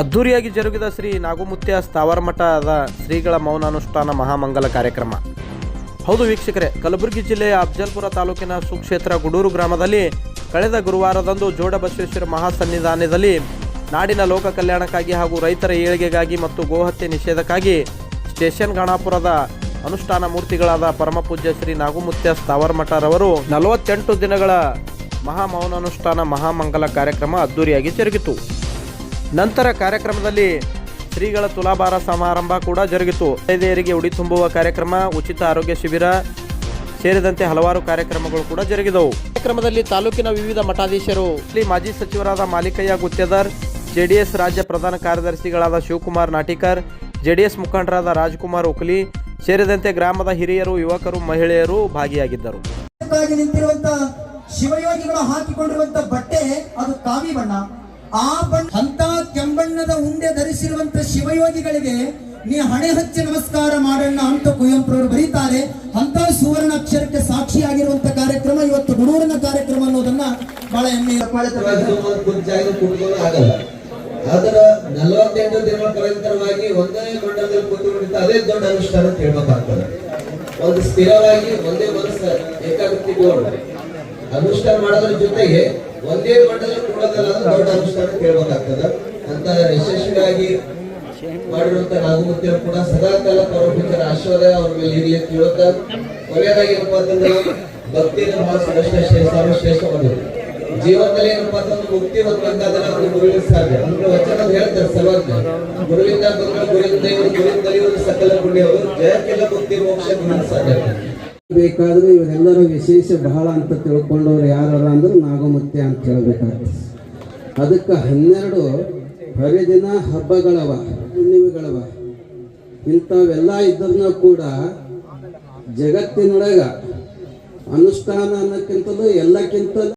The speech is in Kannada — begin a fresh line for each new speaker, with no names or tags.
ಅದ್ಧೂರಿಯಾಗಿ ಜರುಗಿದ ಶ್ರೀ ನಾಗುಮುತ್ಯ ಸ್ಥಾವರ ಮಠದ ಶ್ರೀಗಳ ಮೌನಾನುಷ್ಠಾನ ಮಹಾಮಂಗಲ ಕಾರ್ಯಕ್ರಮ. ಹೌದು ವೀಕ್ಷಕರೇ, ಕಲಬುರಗಿ ಜಿಲ್ಲೆಯ ಅಫ್ಜಲ್ಪುರ ತಾಲೂಕಿನ ಸುಕ್ಷೇತ್ರ ಗುಡೂರು ಗ್ರಾಮದಲ್ಲಿ ಕಳೆದ ಗುರುವಾರದಂದು ಜೋಡಬಸವೇಶ್ವರ ಮಹಾಸನ್ನಿಧಾನದಲ್ಲಿ ನಾಡಿನ ಲೋಕ ಕಲ್ಯಾಣಕ್ಕಾಗಿ ಹಾಗೂ ರೈತರ ಏಳಿಗೆಗಾಗಿ ಮತ್ತು ಗೋಹತ್ಯೆ ನಿಷೇಧಕ್ಕಾಗಿ ಸ್ಟೇಷನ್ ಗಾಣಾಪುರದ ಅನುಷ್ಠಾನ ಮೂರ್ತಿಗಳಾದ ಪರಮಪೂಜ್ಯ ಶ್ರೀ ನಾಗುಮುತ್ಯ ಸ್ಥಾವರಮಠರವರು ನಲವತ್ತೆಂಟು ದಿನಗಳ ಮಹಾ ಮೌನಾನುಷ್ಠಾನ ಮಹಾಮಂಗಲ ಕಾರ್ಯಕ್ರಮ ಅದ್ದೂರಿಯಾಗಿ ಜರುಗಿತು. ನಂತರ ಕಾರ್ಯಕ್ರಮದಲ್ಲಿ ಶ್ರೀಗಳ ತುಲಾಭಾರ ಸಮಾರಂಭ ಕೂಡ ಜರುಗಿತು. ಮಹಿಳೆಯರಿಗೆ ಉಡಿ ತುಂಬುವ ಕಾರ್ಯಕ್ರಮ ಉಚಿತ ಆರೋಗ್ಯ ಶಿಬಿರ ಸೇರಿದಂತೆ ಹಲವಾರು ಕಾರ್ಯಕ್ರಮಗಳು ಕೂಡ ಜರುಗಿದವು. ಕಾರ್ಯಕ್ರಮದಲ್ಲಿ ತಾಲೂಕಿನ ವಿವಿಧ ಮಠಾಧೀಶರು ಇಲ್ಲಿ ಮಾಜಿ ಸಚಿವರಾದ ಮಾಲಿಕಯ್ಯ ಗುತ್ತೇದಾರ್ ಜೆಡಿಎಸ್ ರಾಜ್ಯ ಪ್ರಧಾನ ಕಾರ್ಯದರ್ಶಿಗಳಾದ ಶಿವಕುಮಾರ್ ನಾಟಿಕರ್ ಜೆಡಿಎಸ್ ಮುಖಂಡರಾದ ರಾಜ್ಕುಮಾರ್ ಉಕ್ಲಿ ಸೇರಿದಂತೆ ಗ್ರಾಮದ ಹಿರಿಯರು ಯುವಕರು ಮಹಿಳೆಯರು ಭಾಗಿಯಾಗಿದ್ದರು.
ಶಿವಯೋಗಿಗಳು ಹಾಕಿಕೊಂಡಿರುವಂತಹ ಬಟ್ಟೆ ಅದು ಕಾವಿ ಬಣ್ಣ. ಆ ಬಣ್ಣ ಅಂತ ಕೆಂಬಣ್ಣದ ಉಂಡೆ ಧರಿಸಿರುವಂತ ಶಿವಯೋಗಿಗಳಿಗೆ ನೀ ಹಣೆ ಹಚ್ಚಿ ನಮಸ್ಕಾರ ಮಾಡೋಣ ಅಂತ ಕುವೆಂಪುರವರು ಬರೀತಾರೆ. ಅಂತ ಸುವರ್ಣ ಅಕ್ಷರಕ್ಕೆ ಸಾಕ್ಷಿಯಾಗಿರುವಂತ ಕಾರ್ಯಕ್ರಮ ಇವತ್ತು ಗುಡೂರಿನ ಕಾರ್ಯಕ್ರಮ ಅನ್ನೋದನ್ನ ಬಹಳ ಹೆಮ್ಮೆ
ಅದರ ನಲವತ್ತೆಂಟು ದಿನಗಳ ಪರಂತರವಾಗಿ ಒಂದೇ ಮಂಡಲದಲ್ಲಿ ಕೂತ್ಕೊಂಡಿದ್ದ ಅದೇ ದೊಡ್ಡ ಅನುಷ್ಠಾನ ಅಂತ ಹೇಳ್ಬೇಕಾಗ್ತದೆ. ಒಂದು ಸ್ಥಿರವಾಗಿ ಒಂದೇ ಮನಸ್ಸು ಏಕಾಗ್ರತೆ ಅನುಷ್ಠಾನ ಮಾಡೋದ್ರ ಜೊತೆಗೆ ಒಂದೇ ಮಟ್ಟದಲ್ಲಿ ಕೂಡೋದಲ್ಲ ದೊಡ್ಡ ಅನುಷ್ಠಾನ ಅಂತ ಹೇಳ್ಬೇಕಾಗ್ತದೆ. ಅಂತ ಯಶಸ್ವಿಯಾಗಿ ಮಾಡಿರುವಂತ ನಾಗಮೂರ್ತಿಯವರು ಕೂಡ ಸದಾ ಕಾಲ ಪರಮಪೂಜ್ಯರ ಆಶೀರ್ವಾದ ಅವ್ರ ಮೇಲೆ ಇರಲಿ ಅಂತ ಹೇಳುತ್ತಾ ಕೊನೆಯದಾಗಿ ಏನಪ್ಪಾ ಅಂತಂದ್ರೆ ಭಕ್ತಿಯನ್ನು ಬಹಳ ಶ್ರೇಷ್ಠ ಶ್ರೇಷ್ಠ ಶ್ರೇಷ್ಠ ಮಾಡಿದ್ರು ಜೀವನದಲ್ಲಿ ಏನಪ್ಪಾ ಅಂತಂದ್ರೆ ಮುಕ್ತಿ ಹೊಂದಬೇಕಾದ್ರೆ ಒಂದು ಗುರುವಿನ ಸಾಧ್ಯ. ಅಂದ್ರೆ ವಚನ ಹೇಳ್ತಾರೆ ಸರ್ವಜ್ಞ ಗುರುವಿಂದ ಗುರುವಿನ ಗುರುವಿಂದ ದೇವರು ಗುರುವಿಂದ ಸಕಲ ಪುಣ್ಯವರು. ಜಯಕ್ಕೆಲ್ಲ ಮುಕ್ತಿ, ಮೋಕ್ಷ ಗುರುವಿನ ಸಾಧ್ಯ
ಬೇಕಾದ್ರೆ ಇವರೆಲ್ಲರೂ ವಿಶೇಷ ಬಹಳ ಅಂತ ತಿಳ್ಕೊಂಡವ್ರು ಯಾರು ಅಂದ್ರೆ ನಾಗಮುತ್ಯ ಅಂತ ಹೇಳ್ಬೇಕಾಗ್ತದೆ ಅದಕ್ಕೆ ಹನ್ನೆರಡು ಹರಿದಿನ ಹಬ್ಬಗಳವ, ಹುಣ್ಣಿಮೆಗಳವ. ಇಂಥವೆಲ್ಲ ಇದ್ರೂ ಕೂಡ ಜಗತ್ತಿನೊಳಗ ಅನುಷ್ಠಾನ ಅನ್ನೋಕ್ಕಿಂತಲೂ ಎಲ್ಲಕ್ಕಿಂತ